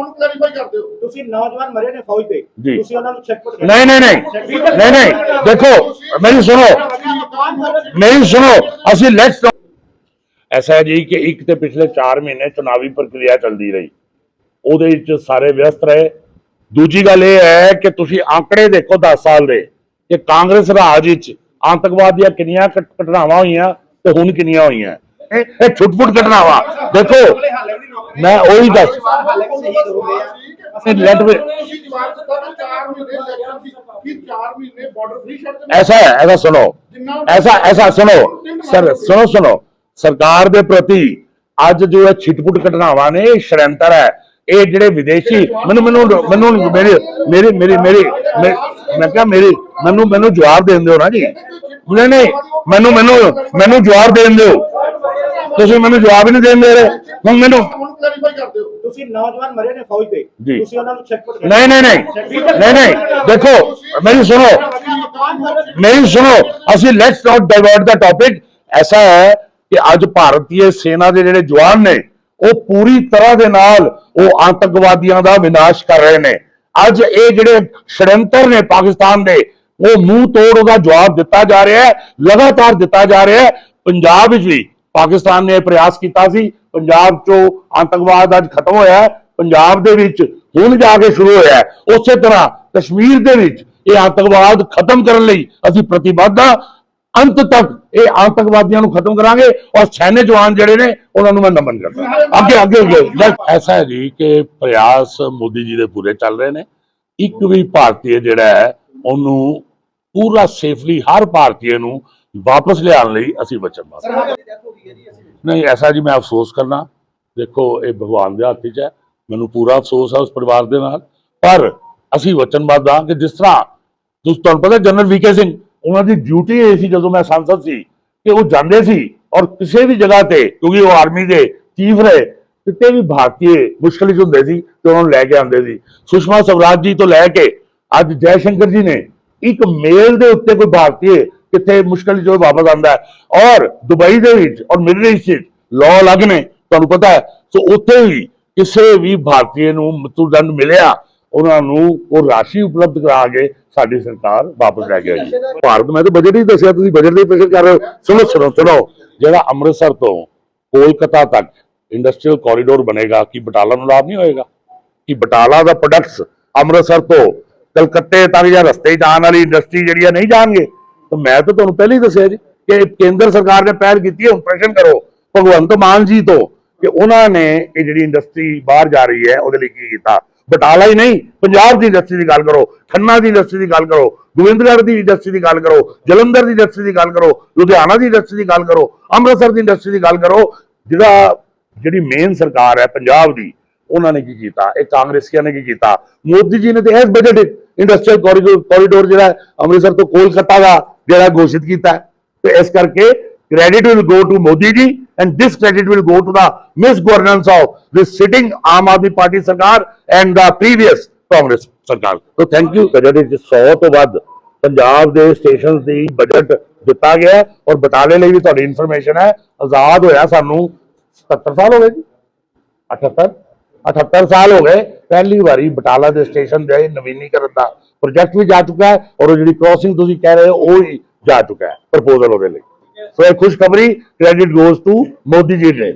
ਹੁਣ ਕਲੈਰੀਫਾਈ ਕਰ ਦਿਓ। ਤੁਸੀਂ ਨੌਜਵਾਨ ਮਰੇ ਨੇ ਫੌਜ ਦੇ। ਜੀ। ਤੁਸੀਂ ਉਹਨਾਂ ਨੂੰ ਚੈੱਕ ਨਹੀਂ ਨਹੀਂ ਨਹੀਂ। ਨਹੀਂ ਨਹੀਂ। ਦੇਖੋ ਮੇਰੀ ਸੁਣੋ। ਮੇਰੀ ਸੁਣੋ। ਅਸੀਂ ਲੈਟਸ ਐਸਾ ਹੈ ਜੀ ਕਿ ਇੱਕ ਤੇ ਪਿਛਲੇ 4 ਮਹੀਨੇ ਚੁਣਾਵੀ ਪ੍ਰਕਿਰਿਆ ਚੱਲਦੀ ਰਹੀ। ਉਹਦੇ ਵਿੱਚ ਸਾਰੇ ਵਿਅਸਤ ਰਹੇ। ਦੂਜੀ ਗੱਲ ਇਹ ਹੈ ਕਿ ਤੁਸੀਂ ਆંકੜੇ ਦੇਖੋ 10 ਸਾਲ ਦੇ ਕਿ ਕਾਂਗਰਸ ਰਾਜ ਵਿੱਚ ਆਤੰਕਵਾਦ ਦੀਆਂ ਕਿੰਨੀਆਂ ਘਟ- ਘਟਨਾਵਾਂ ਹੋਈਆਂ ਤੇ ਹੁਣ ਕਿੰਨੀਆਂ ਹੋਈਆਂ। ਇਹ ਇਹ ਛੁੱਟ-ਫੁੱਟ ਘਟਨਾਵਾਂ। ਦੇਖੋ ਮੈਂ ਉਹੀ ਦੱਸ ਅਸੀਂ ਲੈਟ ਵਿੱਚ ਤੁਸੀਂ ਜਵਾਬ ਦਿੱਤਾ ਕਿ 4 ਮਹੀਨੇ ਇਲੈਕਸ਼ਨ ਸੀ ਕਿ 4 ਮਹੀਨੇ ਬਾਰਡਰ ਫ੍ਰੀ ਛੱਡ ਦੇਣਾ ऐसा है ऐसा सुनो ऐसा ऐसा सुनो सर सुनो सुनो ਸਰਕਾਰ ਦੇ ਪ੍ਰਤੀ ਅੱਜ ਜੋ ਇਹ ਛਿਟਪੁਟ ਘਟਨਾਵਾਂ ਨੇ ਇਹ ਸ਼ਰੰਤਰ ਹੈ ਇਹ ਜਿਹੜੇ ਵਿਦੇਸ਼ੀ ਮੈਨੂੰ ਮੈਨੂੰ ਮੈਨੂੰ ਮੇਰੀ ਮੇਰੀ ਮੇਰੀ ਮੇਰੀ ਮੈਂ- ਮੈਂ ਕਿਹਾ ਮੇਰੀ ਮੈਨੂੰ ਮੈਨੂੰ ਜਵਾਬ ਦੇਣ ਦਿਓ ਨਾ ਜੀ ਨਹੀਂ ਨਹੀਂ ਮੈਨੂੰ ਮੈਨੂੰ ਮੈਨੂੰ ਜਵਾਬ ਦੇਣ ਦਿਓ ਤੁਸੀਂ ਮੈਨੂੰ ਜਵਾਬ ਹੀ ਨਹੀਂ ਦੇਣ ਦੇ ਰਹੇ। ਹੁਣ ਮੈਨੂੰ ਹੁਣ ਕਲੈਰੀਫਾਈ ਕਰ ਦਿਓ। ਤੁਸੀਂ ਨੌਜਵਾਨ ਮਰੇ ਨੇ ਫੌਜ ਦੇ। ਜੀ। ਤੁਸੀਂ ਉਹਨਾਂ ਨੂੰ ਚੈੱਕ ਨਹੀਂ ਨਹੀਂ ਨਹੀਂ। ਨਹੀਂ ਨਹੀਂ। ਦੇਖੋ ਮੇਰੀ ਸੁਣੋ। ਮੇਰੀ ਸੁਣੋ। ਅਸੀਂ let's not divert the topic ਐਸਾ ਹੈ ਕਿ ਅੱਜ ਭਾਰਤੀ ਸੈਨਾ ਦੇ ਜਿਹੜੇ ਜਵਾਨ ਨੇ ਉਹ ਪੂਰੀ ਤਰ੍ਹਾਂ ਦੇ ਨਾਲ ਉਹ ਆਤੰਕਵਾਦੀਆਂ ਦਾ ਵਿਨਾਸ਼ ਕਰ ਰਹੇ ਨੇ। ਅੱਜ ਇਹ ਜਿਹੜੇ ਸ਼ੜਯੰਤਰ ਨੇ ਪਾਕਿਸਤਾਨ ਦੇ ਉਹ ਮੂੰਹ ਤੋੜ ਉਹਦਾ ਜਵਾਬ ਦਿੱਤਾ ਜਾ ਰਿਹਾ ਹੈ ਲਗਾਤਾਰ ਦਿੱਤਾ ਜਾ ਰਿਹਾ ਹੈ। ਪੰਜਾਬ ਵਿੱਚ ਵੀ ਪਾਕਿਸਤਾਨ ਨੇ ਇਹ ਪ੍ਰਯਾਸ ਕੀਤਾ ਸੀ, ਪੰਜਾਬ ਚੋਂ ਆਤੰਕਵਾਦ ਅੱਜ ਖਤਮ ਹੋਇਆ ਪੰਜਾਬ ਦੇ ਵਿੱਚ ਹੁਣ ਜਾ ਕੇ ਸ਼ੁਰੂ ਹੋਇਆ ਉਸੇ ਤਰ੍ਹਾਂ ਕਸ਼ਮੀਰ ਦੇ ਵਿੱਚ ਇਹ ਆਤੰਕਵਾਦ ਖਤਮ ਕਰਨ ਲਈ ਅਸੀਂ ਪ੍ਰਤੀਬੱਧ ਹਾਂ। ਅੰਤ ਤੱਕ ਇਹ ਆਤੰਕਵਾਦੀਆਂ ਨੂੰ ਖਤਮ ਕਰਾਂਗੇ ਔਰ ਸੈਨੇ ਜਵਾਨ ਜਿਹੜੇ ਨੇ, ਉਹਨਾਂ ਨੂੰ ਮੈਂ ਨਮਨ ਕਰਦਾ ਅੱਗੇ ਅੱਗੇ ਅੱਗੇ ਬਸ ਐਸਾ ਹੈ ਜੀ ਕਿ ਪ੍ਰਯਾਸ ਮੋਦੀ ਜੀ ਦੇ ਪੂਰੇ ਚੱਲ ਰਹੇ ਨੇ। ਇੱਕ ਵੀ ਭਾਰਤੀ ਜਿਹੜਾ ਹੈ, ਉਹਨੂੰ ਪੂਰਾ ਸੇਫਲੀ ਹਰ ਭਾਰਤੀ ਨੂੰ ਵਾਪਸ ਲਿਆਉਣ ਲਈ ਅਸੀਂ ਵਚਨਬੱਧ ਨਹੀਂ ਐਸਾ ਜੀ ਮੈਂ ਅਫਸੋਸ ਕਰਨਾ। ਦੇਖੋ ਇਹ ਭਗਵਾਨ ਦੇ ਹੱਥ 'ਚ ਹੈ। ਮੈਨੂੰ ਪੂਰਾ ਅਫਸੋਸ ਹੈ ਉਸ ਪਰਿਵਾਰ ਦੇ ਨਾਲ। ਪਰ ਅਸੀਂ ਵਚਨਬੱਧ ਹਾਂ ਕਿ ਜਿਸ ਤਰ੍ਹਾਂ ਤੁਸੀਂ ਤੁਹਾਨੂੰ ਪਤਾ ਜਨਰਲ ਵੀਕੇ ਸਿੰਘ ਉਹਨਾਂ ਦੀ ਡਿਊਟੀ ਇਹ ਸੀ ਜਦੋਂ ਮੈਂ ਸੰਸਦ ਸੀ ਕਿ ਉਹ ਜਾਂਦੇ ਸੀ ਔਰ ਕਿਸੇ ਵੀ ਜਗ੍ਹਾ ਤੇ ਕਿਉਂਕਿ ਉਹ ਆਰਮੀ ਦੇ ਚੀਫ ਰਹੇ ਕਿਤੇ ਵੀ ਭਾਰਤੀ ਮੁਸ਼ਕਲ 'ਚ ਹੁੰਦੇ ਸੀ ਤੇ ਉਹਨਾਂ ਨੂੰ ਲੈ ਕੇ ਆਉਂਦੇ ਸੀ। ਸੁਸ਼ਮਾ ਸਵਰਾਜ ਜੀ ਤੋਂ ਲੈ ਕੇ ਅੱਜ ਜੈ ਸ਼ੰਕਰ ਜੀ ਨੇ ਇੱਕ ਮੇਲ ਦੇ ਉੱਤੇ ਕੋਈ ਭਾਰਤੀ ਕਿੱਥੇ ਮੁਸ਼ਕਲ ਜੋ ਵਾਪਸ ਆਉਂਦਾ ਹੈ। ਔਰ ਦੁਬਈ ਦੇ ਵਿੱਚ ਔਰ ਮਿਡਲ ਈਸਟ 'ਚ ਲਾਅ ਅਲੱਗ ਨੇ, ਤੁਹਾਨੂੰ ਪਤਾ ਹੈ। ਸੋ ਉੱਥੇ ਵੀ ਕਿਸੇ ਵੀ ਭਾਰਤੀ ਨੂੰ ਮ੍ਰਿਤੂਦੰਡ ਮਿਲਿਆ, ਉਹਨਾਂ ਨੂੰ ਉਹ ਰਾਸ਼ੀ ਉਪਲਬਧ ਕਰਾ ਕੇ ਸਾਡੀ ਸਰਕਾਰ ਵਾਪਸ ਲੈ ਕੇ ਆਈ। ਭਾਰਤ, ਮੈਂ ਤਾਂ ਬਜਟ ਹੀ ਦੱਸਿਆ, ਤੁਸੀਂ ਬਜਟ ਦੀ ਪ੍ਰੈਸ਼ਰ ਕਰ ਰਹੇ ਹੋ। ਸੁਣੋ ਸੁਣੋ ਸੁਣੋ। ਜਿਹੜਾ ਅੰਮ੍ਰਿਤਸਰ ਤੋਂ ਕੋਲਕਾਤਾ ਤੱਕ ਇੰਡਸਟਰੀਅਲ ਕੋਰੀਡੋਰ ਬਣੇਗਾ, ਕਿ ਬਟਾਲਾ ਨੂੰ ਲਾਭ ਨਹੀਂ ਹੋਏਗਾ? ਕਿ ਬਟਾਲਾ ਦਾ ਪ੍ਰੋਡਕਟਸ ਅੰਮ੍ਰਿਤਸਰ ਤੋਂ ਕਲਕੱਤੇ ਤੱਕ ਜਾਂ ਰਸਤੇ 'ਚ ਆਉਣ ਵਾਲੀ ਇੰਡਸਟਰੀ ਜਿਹੜੀ ਆ ਨਹੀਂ ਜਾਣਗੇ? ਤਾਂ ਮੈਂ ਤਾਂ ਤੁਹਾਨੂੰ ਪਹਿਲਾਂ ਹੀ ਦੱਸਿਆ ਜੀ ਕਿ ਕੇਂਦਰ ਸਰਕਾਰ ਨੇ ਪਹਿਲ ਕੀਤੀ ਹੈ, ਹੁਣ ਕਰੋ, ਭਗਵੰਤ ਮਾਨ ਜੀ ਤੋਂ ਕਿ ਉਹਨਾਂ ਨੇ ਇਹ ਜਿਹੜੀ ਇੰਡਸਟਰੀ ਬਾਹਰ ਜਾ ਰਹੀ ਹੈ, ਉਹਦੇ ਲਈ ਕੀ ਕੀਤਾ? ਬਟਾਲਾ ਹੀ ਨਹੀਂ, ਪੰਜਾਬ ਦੀ ਇੰਡਸਟਰੀ ਦੀ ਗੱਲ ਕਰੋ, ਖੰਨਾ ਦੀ ਇੰਡਸਟਰੀ ਦੀ ਗੱਲ ਕਰੋ, ਗੋਬਿੰਦਗੜ੍ਹ ਦੀ ਇੰਡਸਟਰੀ ਦੀ ਗੱਲ ਕਰੋ, ਜਲੰਧਰ ਦੀ ਇੰਡਸਟਰੀ ਦੀ ਗੱਲ ਕਰੋ, ਲੁਧਿਆਣਾ ਦੀ ਇੰਡਸਟਰੀ ਦੀ ਗੱਲ ਕਰੋ, ਅੰਮ੍ਰਿਤਸਰ ਦੀ ਇੰਡਸਟਰੀ ਦੀ ਗੱਲ ਕਰੋ, ਜਿਹੜਾ ਜਿਹੜੀ ਮੇਨ ਸਰਕਾਰ ਹੈ ਪੰਜਾਬ ਦੀ, ਉਹਨਾਂ ਨੇ ਕੀ ਕੀਤਾ? ਇਹ ਕਾਂਗਰਸੀਆਂ ਨੇ ਕੀ ਕੀਤਾ? ਮੋਦੀ ਜੀ ਨੇ ਤੇ ਇਸ ਬਜਟ ਇੰਡਸਟਰੀਅਲ ਕੋਰੀਡੋਰ ਕੋਰੀਡੋਰ ਜਿਹੜਾ ਅੰਮ੍ਰਿਤਸਰ ਤੋਂ ਕੋਲਕਾਤਾ ਦਾ ਜਿਹੜਾ ਘੋਸ਼ਿਤ ਕੀਤਾ ਤੇ ਇਸ ਕਰਕੇ credit will go to Modi ji and this credit will go to the misgovernance of this sitting Aam Aadmi Party ਸਰਕਾਰ and the previous ਕਾਂਗਰਸ ਸਰਕਾਰ so, thank you ਬਜਟ ਵਿੱਚ 100 ਤੋਂ ਵੱਧ ਪੰਜਾਬ ਦੇ ਸਟੇਸ਼ਨ ਦੀ ਬਜਟ ਦਿੱਤਾ ਗਿਆ ਔਰ ਬਟਾਲੇ ਲਈ ਵੀ ਤੁਹਾਡੀ ਇਨਫੋਰਮੇਸ਼ਨ ਹੈ। ਆਜ਼ਾਦ ਹੋਇਆ ਸਾਨੂੰ 77 ਸਾਲ ਹੋ ਗਏ ਜੀ। 78 78 ਸਾਲ ਹੋ ਗਏ। ਪਹਿਲੀ ਵਾਰੀ ਬਟਾਲਾ ਦੇ ਸਟੇਸ਼ਨ ਦੇ ਨਵੀਨੀਕਰਨ ਦਾ। ਪ੍ਰੋਜੈਕਟ ਵੀ ਜਾ ਚੁੱਕਾ ਹੈ ਔਰ ਉਹ ਜਿਹੜੀ ਕ੍ਰੋਸਿੰਗ ਤੁਸੀਂ ਕਹਿ ਰਹੇ ਹੋ, ਉਹ ਹੀ ਜਾ ਚੁੱਕਾ ਹੈ ਪ੍ਰਪੋਜ਼ਲ ਉਹਦੇ ਲਈ। ਸੋ ਇਹ ਖੁਸ਼ਖਬਰੀ credit goes to Modi ji ਨੇ।